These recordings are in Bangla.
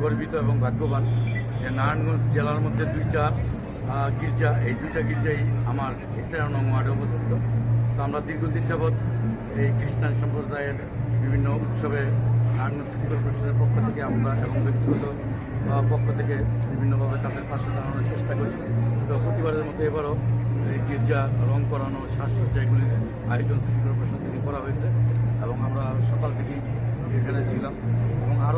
গর্বিত এবং ভাগ্যবান যে নারায়ণগঞ্জ জেলার মধ্যে দুইটা গির্জা, এই দুইটা গির্জাই আমার তেরো ওয়ার্ডে অবস্থিত। তো আমরা দীর্ঘদিন যাবৎ এই খ্রিস্টান সম্প্রদায়ের বিভিন্ন উৎসবে নারায়ণগঞ্জ সিটি কর্পোরেশনের পক্ষ থেকে আমরা এবং ব্যক্তিগত পক্ষ থেকে বিভিন্নভাবে তাদের পাশে দাঁড়ানোর চেষ্টা করি। তো প্রতিবারের মতো এবারও এই গির্জা রং করানো, সাজসজ্জা এগুলির আয়োজন সিটি কর্পোরেশন থেকে করা হয়েছে এবং আমরা সকাল থেকেই এখানে ছিলাম এবং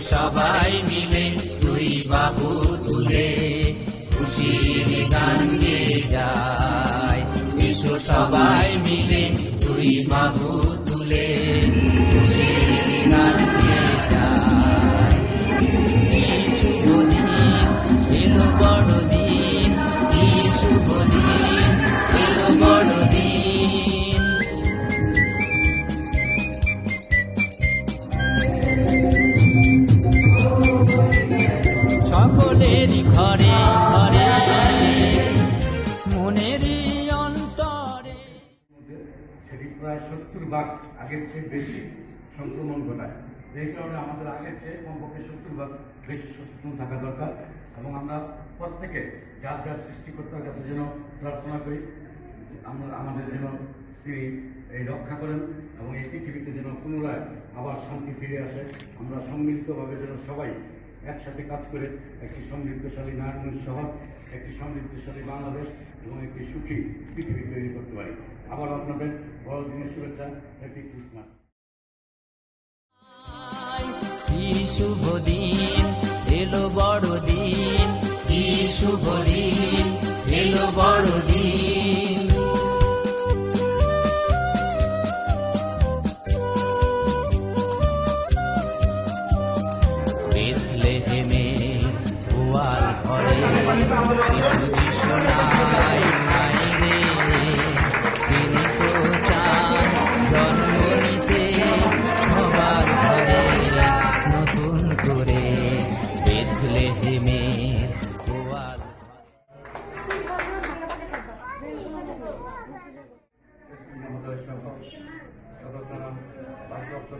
সবাই মিলে তুই বাবু তুলে খুশি গান গে যায়। এসো সবাই মিলে তুই বাবু ঘরে ঘরে। মনেরই অন্তরে। সেটি প্রায় সত্তর ভাগ আগের চেয়ে বেশি সংক্রমণ ঘটায়। এই কারণে আমাদের আগের চেয়ে কমপক্ষে সত্তর ভাগ বেশি সচেতন থাকা দরকার এবং আমরা প্রত্যেকে যার যার সৃষ্টিকর্তার কাছে যেন প্রার্থনা করি আমাদের যেন তিনি এই রক্ষা করেন এবং এই পৃথিবীতে যেন পুনরায় আবার শান্তি ফিরে আসে। আমরা সম্মিলিতভাবে যেন সবাই একসাথে কাজ করে একটি সমৃদ্ধশালী নারায়ণগঞ্জ শহর একটি সমৃদ্ধশালী বাংলাদেশ এবং একটি সুখী পৃথিবী তৈরি করতে পারি। আবার আপনাদের বড়দিনের শুভেচ্ছা হ্যাপি ক্রিসমাস। শুভ দিন এলো বড় দিন। কি শুভ দিন এলো বড় দিন।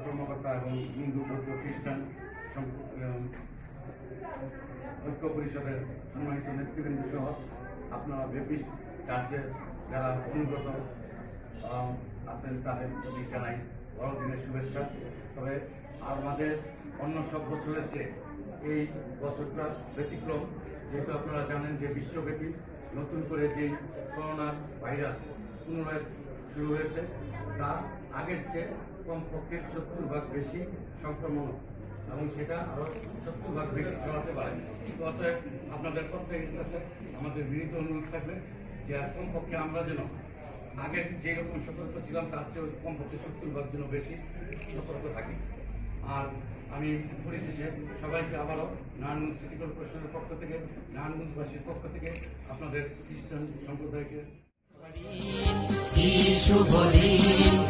কর্মকর্তা এবং হিন্দু বৌদ্ধ খ্রিস্টান ঐক্য পরিষদের সম্মানিত নেতৃবৃন্দ সহ আপনারা ব্যাপিস চার্চের যারা অনুগত আছেন তাদের প্রতি জানাই বড়দিনের শুভেচ্ছা। তবে আমাদের অন্য সব বছরের চেয়ে এই বছরটা ব্যতিক্রম। যেহেতু আপনারা জানেন যে বিশ্বব্যাপী নতুন করে যে করোনা ভাইরাস পুনরায় শুরু হয়েছে তা আগের চেয়ে কমপক্ষে সত্তর ভাগ বেশি সংক্রমণ এবং সেটা আরও সত্তর ভাগ বেশি ছড়াতে পারে। অতএব আপনাদের প্রত্যেকের কাছে আমাদের বিনীত অনুরোধ থাকবে যে কমপক্ষে আমরা যেন আগের যেরকম সতর্ক ছিলাম, তার চেয়ে কমপক্ষে সত্তর ভাগ যেন বেশি সতর্ক থাকি। আর আমি পরিশেষে সবাইকে আবারও নারায়ণগঞ্জ সিটি কর্পোরেশনের পক্ষ থেকে, নারায়ণগঞ্জবাসীর পক্ষ থেকে আপনাদের খ্রিস্টান সম্প্রদায়কে শুভ দিন।